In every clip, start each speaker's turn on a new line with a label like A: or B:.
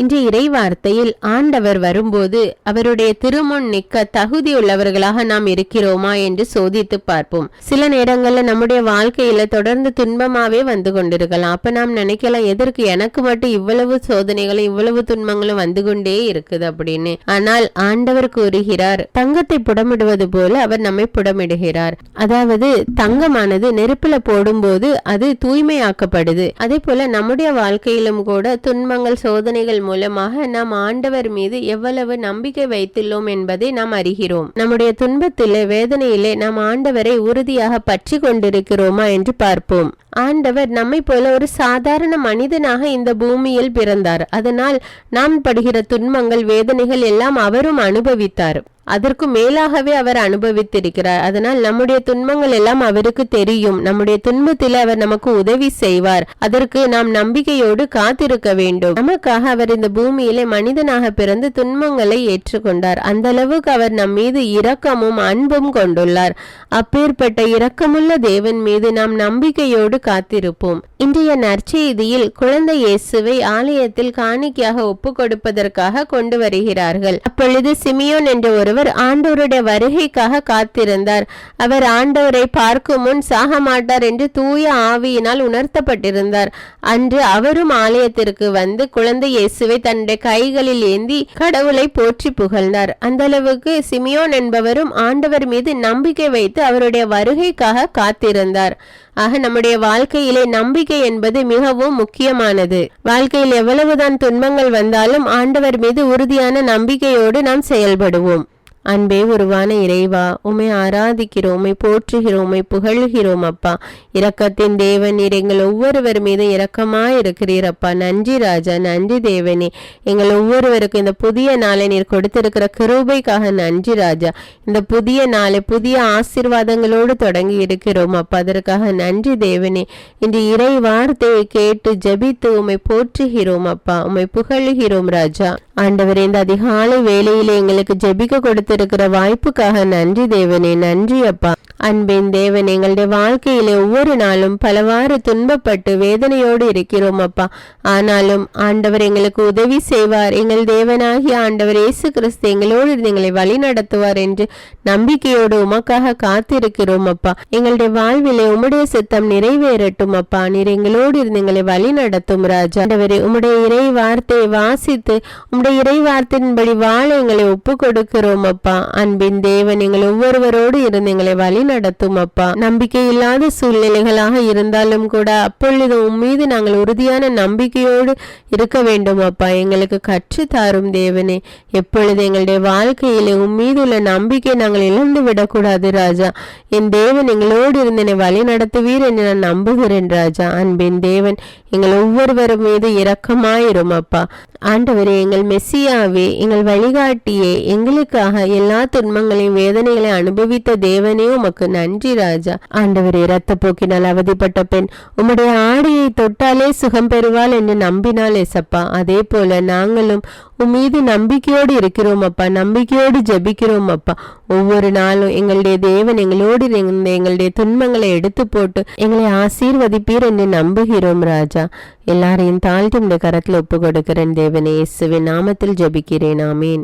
A: இன்று இறைவார்த்தையில் ஆண்டவர் வரும்போது அவருடைய திருமுன் நிற்க தகுதியுள்ளவர்களாக நாம் இருக்கிறோமா என்று சோதித்து பார்ப்போம். சில நேரங்கள்ல நம்முடைய வாழ்க்கையில தொடர்ந்து துன்பமாவே வந்து கொண்டிருக்கலாம். அப்ப நாம் நினைக்கலாம் எதற்கு எனக்கு மட்டும் இவ்வளவு சோதனைகளும் இவ்வளவு துன்பங்களும் வந்து கொண்டே இருக்குது அப்படின்னு. ஆனால் ஆண்டவர் கூறுகிறார் தங்கத்தை புடமிடுவது போல அவர் நம்மை புடமிடுகிறார். அதாவது தங்கமானது நெருப்புல போடும்போது அது தூய்மையாக்கப்படுது. அதே போல நம்முடைய வாழ்க்கையிலும் கூட துன்பங்கள் சோதனைகள் மூலமாக நாம் ஆண்டவர் மீது எவ்வளவு நம்பிக்கை வைத்துள்ளோம் என்பதை நாம் அறிகிறோம். நம்முடைய துன்பத்திலே வேதனையிலே நாம் ஆண்டவரை உறுதியாக பற்றி கொண்டிருக்கிறோமா என்று பார்ப்போம். ஆண்டவர் நம்மை போல ஒரு சாதாரண மனிதனாக இந்த பூமியில் பிறந்தார். அதனால் நாம் படுகிற துன்பங்கள் வேதனைகள் எல்லாம் அவரும் அனுபவித்தார். அதற்கு மேலாகவே அவர் அனுபவித்திருக்கிறார். அதனால் நம்முடைய துன்பங்கள் எல்லாம் அவருக்கு தெரியும். நம்முடைய துன்பத்தில் அவர் நமக்கு உதவி செய்வார். அதற்கு நாம் நம்பிக்கையோடு காத்திருக்க வேண்டும். நமக்காக அவர் இந்த பூமியிலே மனிதனாக பிறந்து துன்பங்களை ஏற்றுக்கொண்டார். அந்த அளவுக்கு அவர் நம் மீது இரக்கமும் அன்பும் கொண்டுள்ளார். அப்பேற்பட்ட இரக்கமுள்ள தேவன் மீது நாம் நம்பிக்கையோடு காத்திருப்போம். இன்றைய நற்செய்தியில் குழந்தை இயேசுவை ஆலயத்தில் காணிக்கையாக ஒப்பு கொடுப்பதற்காக கொண்டு வருகிறார்கள். அப்பொழுது சிமியோன் என்ற அவர் ஆண்டவருடைய வருகைக்காக காத்திருந்தார். அவர் ஆண்டவரை பார்க்கும் முன் சாக மாட்டார் என்று தூய ஆவியினால் உணர்த்தப்பட்டிருந்தார். அன்று அவரும் ஆலயத்திற்கு வந்து குழந்தை இயேசுவை தன்னுடைய கைகளில் ஏந்தி கடவுளை போற்றி புகழ்ந்தார். அந்த அளவுக்கு சிமியோன் என்பவரும் ஆண்டவர் மீது நம்பிக்கை வைத்து அவருடைய வருகைக்காக காத்திருந்தார். ஆக நம்முடைய வாழ்க்கையிலே நம்பிக்கை என்பது மிகவும் முக்கியமானது. வாழ்க்கையில் எவ்வளவுதான் துன்பங்கள் வந்தாலும் ஆண்டவர் மீது உறுதியான நம்பிக்கையோடு நாம் செயல்படுவோம். அன்பே உருவான இறைவா உமை ஆராதிக்கிறோம் உமை போற்றுகிறோம் உமை புகழ்கிறோம் அப்பா. இரக்கத்தின் தேவன் எங்கள் ஒவ்வொருவர் மீதும் இரக்கமாய் இருக்கிறீர் அப்பா. நன்றி ராஜா நன்றி தேவனே. எங்கள் ஒவ்வொருவருக்கும் இந்த புதிய நாளை நீர் கொடுத்திருக்கிற கிருபைக்காக நன்றி ராஜா. இந்த புதிய நாளை புதிய ஆசீர்வாதங்களோடு தொடங்கி இருக்கிறோம் அப்பா. அதற்காக நன்றி தேவனே. இன்று இறை வார்த்தையை கேட்டு ஜெபித்து உமை போற்றுகிறோம் அப்பா. உமை புகழுகிறோம் ராஜா. ஆண்டவர் இந்த அதிகாலை வேளையிலே எங்களுக்கு ஜெபிக்க கொடுத்திருக்கிற வாய்ப்புக்காக நன்றி தேவனே நன்றி அப்பா. அன்பின் தேவன் எங்களுடைய வாழ்க்கையிலே ஒவ்வொரு நாளும் பலவாறு துன்பப்பட்டு வேதனையோடு இருக்கிறோம் அப்பா. ஆனாலும் ஆண்டவர் எங்களுக்கு உதவி செய்வார். எங்கள் தேவனாகிய ஆண்டவர் இயேசு கிறிஸ்து எங்களோடு இருந்து எங்களை வழி நடத்துவார் என்று நம்பிக்கையோடு உமக்காக காத்திருக்கிறோம் அப்பா. எங்களுடைய வாழ்விலே உம்முடைய சித்தம் நிறைவேறட்டும் அப்பா. நீர் எங்களோடு இருந்து எங்களை வழி நடத்தும் ராஜா. ஆண்டவரே உம்முடைய இறை வார்த்தையை வாசித்து உம்முடைய இறை வார்த்தையின்படி வாழ எங்களை ஒப்பு கொடுக்கிறோம் அப்பா. அன்பின் தேவன் எங்கள் ஒவ்வொருவரோடு இருந்து எங்களை வழி நடத்தும் அப்பா நம்பிக்கை இல்லாத சூழ்நிலைகளாக இருந்தாலும் கூட அப்பொழுது உன் மீது நாங்கள் உறுதியான நம்பிக்கையோடு இருக்க வேண்டும் அப்பா எங்களுக்கு கற்று தாரும் தேவனே. எப்பொழுது எங்களுடைய வாழ்க்கையிலே உன் மீது உள்ள நம்பிக்கை நாங்கள் இழந்து விடக்கூடாது ராஜா. என் தேவன் எங்களோடு இருந்து என்னை வழி நடத்துவீர் என்று நான் நம்புகிறேன் ராஜா. அன்பின் தேவன் எங்கள் ஒவ்வொருவரும் மீது இரக்கமாயிரும் அப்பா ஆண்டவரே எங்கள் மெஸ்ஸியாவே எங்கள் வழிகாட்டியே எங்களுக்காக எல்லா துன்பங்களையும் வேதனைகளை அனுபவித்த தேவனே உமக்கு நன்றி ராஜா. ஆண்டவரே இரத்த போக்கினால் அவதிப்பட்ட பெண் உம்முடைய ஆடையை தொட்டாலே சுகம் பெறுவாள் என்று நம்பினாள் சப்பா அதே போல நாங்களும் உம் மீது நம்பிக்கையோடு இருக்கிறோம் அப்பா. நம்பிக்கையோடு ஜெபிக்கிறோம் அப்பா. ஒவ்வொரு நாளும் எங்களுடைய தேவன் எங்களோடு இருந்த எங்களுடைய துன்பங்களை எடுத்து போட்டு எங்களை ஆசீர்வதிப்பீர் என்று நம்புகிறோம் ராஜா. எல்லாரையும் தாழ்த்தி இந்த கரத்தில் ஒப்பு கொடுக்கிறேன் தேவனே. இயேசுவின் நாமத்தில் ஜெபிக்கிறேன். ஆமீன்.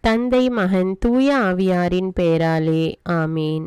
A: தந்தை மகன் தூய ஆவியாரின் பெயராலே. ஆமீன்.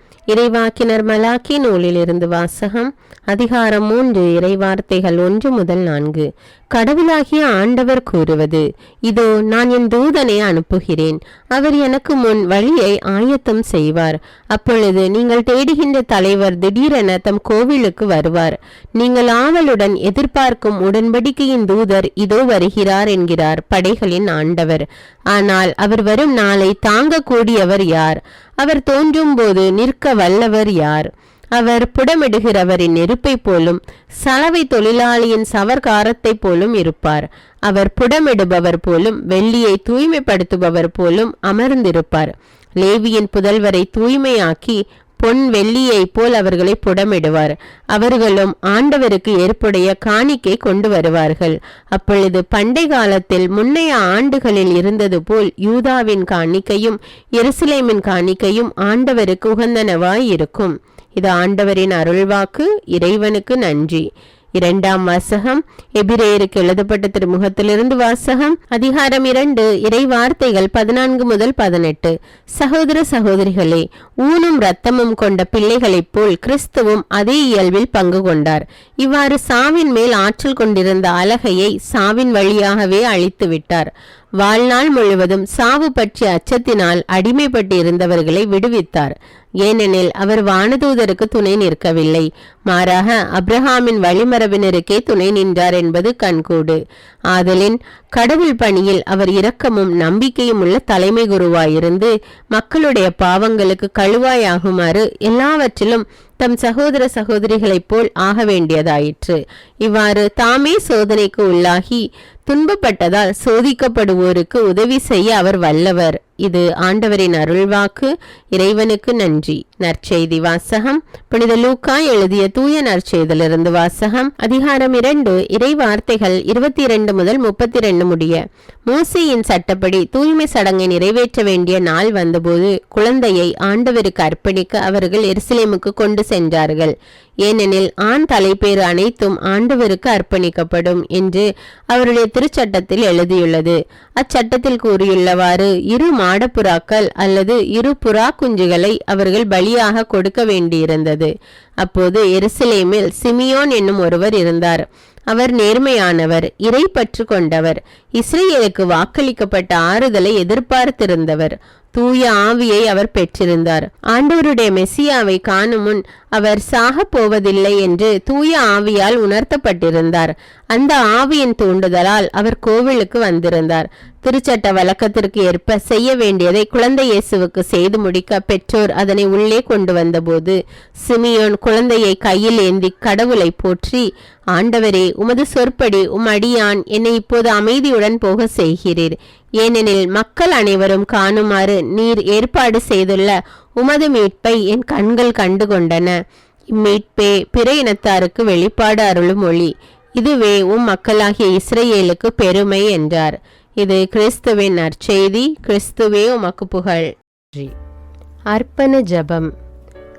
A: இறைவாக்கினர் மலாக்கி நூலிலிருந்து வாசகம் அதிகாரம் மூன்று இறைவார்த்தைகள் ஒன்று முதல் நான்கு. கடவுளாகிய ஆண்டவர் கூறுவது இதோ நான் என் தூதனை அனுப்புகிறேன். அவர் எனக்கு முன் வழியை ஆயத்தம் செய்வார். அப்பொழுது நீங்கள் தேடுகின்ற தலைவர் திடீரென தம் கோவிலுக்கு வருவார். நீங்கள் ஆவலுடன் எதிர்பார்க்கும் உடன்படிக்கையின் தூதர் இதோ வருகிறார் என்கிறார் படைகளின் ஆண்டவர். ஆனால் அவர் வரும் நாளை தாங்கக்கூடியவர் யார்? அவர் தோன்றும் போது நிற்க வல்லவர் யார்? அவர் புடமிடுகிறவரின் நெருப்பை போலும் சலவை தொழிலாளியின் சவர்காரத்தை போலும் இருப்பார். அவர் புடமிடுபவர் போலும் வெள்ளியை தூய்மைப்படுத்துபவர் போலும் அமர்ந்திருப்பார். லேவியின் புதல்வரை தூய்மையாக்கி பொன் வெள்ளியைப் போல் அவர்களை புடமிடுவார். அவர்களும் ஆண்டவருக்கு ஏற்புடைய காணிக்கை கொண்டு வருவார்கள். அப்பொழுது பண்டை காலத்தில் முன்னைய ஆண்டுகளில் இருந்தது போல் யூதாவின் காணிக்கையும் எருசலேமின் காணிக்கையும் ஆண்டவருக்கு உகந்தனவாய் இருக்கும் இது ஆண்டவரின் அருள்வாக்கு இறைவனுக்கு நன்றி. இரண்டாம் வாசகம் எபிரேயருக்கு எழுதப்பட்ட திருமுகத்திலிருந்து வாசகம் அதிகாரம் இரண்டு இறை வார்த்தைகள் பதினான்கு முதல் பதினெட்டு. சகோதர சகோதரிகளே ஊனும் இரத்தமும் கொண்ட பிள்ளைகளைப் போல் கிறிஸ்துவும் அதே இயல்பில் பங்கு கொண்டார். இவ்வாறு சாவின் மேல் ஆற்றல் கொண்டிருந்த அலகையை சாவின் வழியாகவே அழித்து விட்டார் வாழ்நாள் முழுவதும் சாவு பற்றிய அச்சத்தினால் அடிமைப்பட்டு இருந்தவர்களை விடுவித்தார். ஏனெனில் அவர் வானதூதருக்கு துணை நிற்கவில்லை. மாறாக அப்ரஹாமின் வழிமரபினருக்கே துணை நின்றார் என்பது கண்கூடு. ஆதலின் கடவுள் பணியில் அவர் இரக்கமும் நம்பிக்கையும் உள்ள தலைமை குருவாயிருந்து மக்களுடைய பாவங்களுக்கு கழுவாயாகுமாறு எல்லாவற்றிலும் தம் சகோதர சகோதரிகளைப் போல் ஆக வேண்டியதாயிற்று. இவ்வாறு தாமே சோதனைக்கு உள்ளாகி துன்பப்பட்டதால் சோதிக்கப்படுவோருக்கு உதவி செய்ய அவர் வல்லவர். இது ஆண்டவரின் அருள்வாக்கு. இறைவனுக்கு நன்றி. நற்செய்தி வாசகம். புனித லூக்கா எழுதிய தூய நற்செய்திலிருந்து வாசகம். அதிகாரம் இரண்டு. இறை வார்த்தைகள் இருபத்தி இரண்டு முதல் முப்பத்தி இரண்டு முடிய. மூசியின் சட்டப்படி தூய்மை சடங்கை நிறைவேற்ற வேண்டிய நாள் வந்தபோது குழந்தையை ஆண்டவருக்கு அர்ப்பணிக்க அவர்கள் எருசலேமுக்கு கொண்டு சென்றார்கள். ஏனெனில் ஆண் தலைப்பேறு அனைத்தும் ஆண்டவருக்கு அர்ப்பணிக்கப்படும் என்று அவருடைய திருச்சட்டத்தில் எழுதியுள்ளது. அச்சட்டத்தில் கூறியுள்ளவாறு இரு மாடப்புறாக்கள் அல்லது இரு புறா குஞ்சுகளை அவர்கள் பலியாக கொடுக்க வேண்டியிருந்தது. அப்போது எருசலேமில் சிமியோன் என்னும் ஒருவர் இருந்தார். அவர் நேர்மையானவர் இறை பற்று கொண்டவர் இஸ்ரேலுக்கு வாக்களிக்கப்பட்ட ஆறுதலை எதிர்பார்த்திருந்தவர். தூய ஆவியை அவர் பெற்றிருந்தார். ஆண்டவருடைய மெசியாவை காணும் முன் அவர் சாகப் போவதில்லை என்று தூய ஆவியால் உணர்த்தப்பட்டிருந்தார். அந்த ஆவியின் தூண்டுதலால் அவர் கோவிலுக்கு வந்திருந்தார். திருச்சட்ட வழக்கத்திற்கு ஏற்ப செய்ய வேண்டியதை குழந்தை இயேசுவுக்கு செய்து முடிக்க பெற்றோர் அதனை உள்ளே கொண்டு வந்தபோது சிமியோன் குழந்தையை கையில் ஏந்தி கடவுளை போற்றி ஆண்டவரே உமது சொற்படி உம் அடியான் என்னை இப்போது அமைதியுடன் போக செய்கிறீர். ஏனெனில் மக்கள் அனைவரும் காணுமாறு நீர் ஏற்பாடு செய்துள்ள உமது மீட்பை என் கண்கள் கண்டு கொண்டன இம்மீட்பே பிற இனத்தாருக்கு வெளிப்பாடு அருளும் ஒளி. இதுவே உம் மக்களாகிய இஸ்ரேலுக்கு பெருமை என்றார். இது கிறிஸ்துவின் நற்செய்தி. கிறிஸ்துவே உமக்கு புகழ். அர்ப்பண ஜபம்.